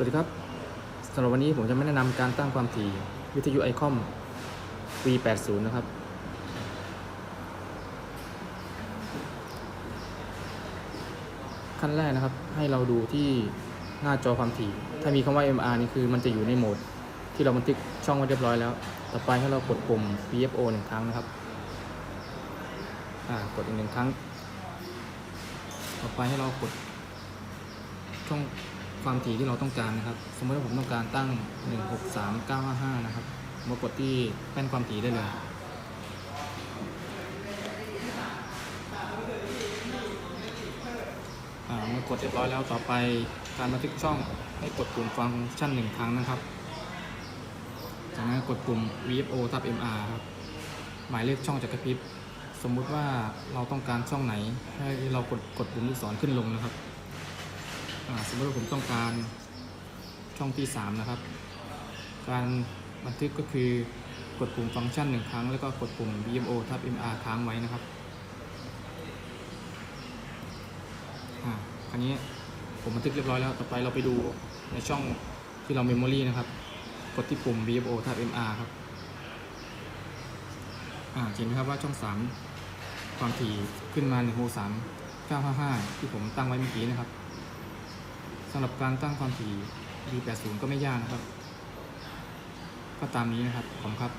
สวัสดีครับสำหรับวันนี้ผมจะไม่แนะนำการตั้งความถี่วิทยุไอคอม V80 นะครับ ขั้นแรกนะครับ ให้เราดูที่หน้าจอความถี่ ถ้ามีคำว่า MR นี่คือมันจะอยู่ในโหมด ที่เราบันทึกช่องไว้เรียบร้อยแล้ว ต่อไปให้เรากดปุ่ม VFO หนึ่งครั้งนะครับอ่ากดอีกหนึ่งครั้ง ต่อไปให้เรากดช่อง ความถี่ที่เราต้องการนะครับ สมมติว่าผมต้องการตั้ง 163955 นะครับมากดที่แป้นความถี่ได้เลยอ่าเมื่อกดเรียบร้อยแล้วต่อไปการบันทึกช่องให้กดปุ่มฟังก์ชันหนึ่งครั้งนะครับ จากนั้นกดปุ่ม VFO ทับ MR ครับ หมายเลขช่องจะกระพริบ สมมุติว่าเราต้องการช่องไหน ให้เรากดกดปุ่มลูกศรขึ้นลงนะครับ สมมติว่าผมต้องการช่องที่ 3 นะครับ การบันทึกก็คือกดปุ่มฟังก์ชันหนึ่งครั้ง แล้วก็กดปุ่ม VMO ทับ MR ค้างไว้นะครับอ่าคราวนี้ผมบันทึกเรียบร้อยแล้ว ต่อไปเราไปดูในช่องที่เรา Memory นะครับ กดที่ปุ่ม VMO ทับ MR ครับ อ่า เห็นไหมครับว่าช่อง 3 ความถี่ขึ้นมา1 6 3 955 ที่ผมตั้งไว้เมื่อกี้นะครับ สำหรับการตั้งความถี่ D80 ก็ไม่ยากนะครับ ก็ตามนี้นะครับ ผมครับ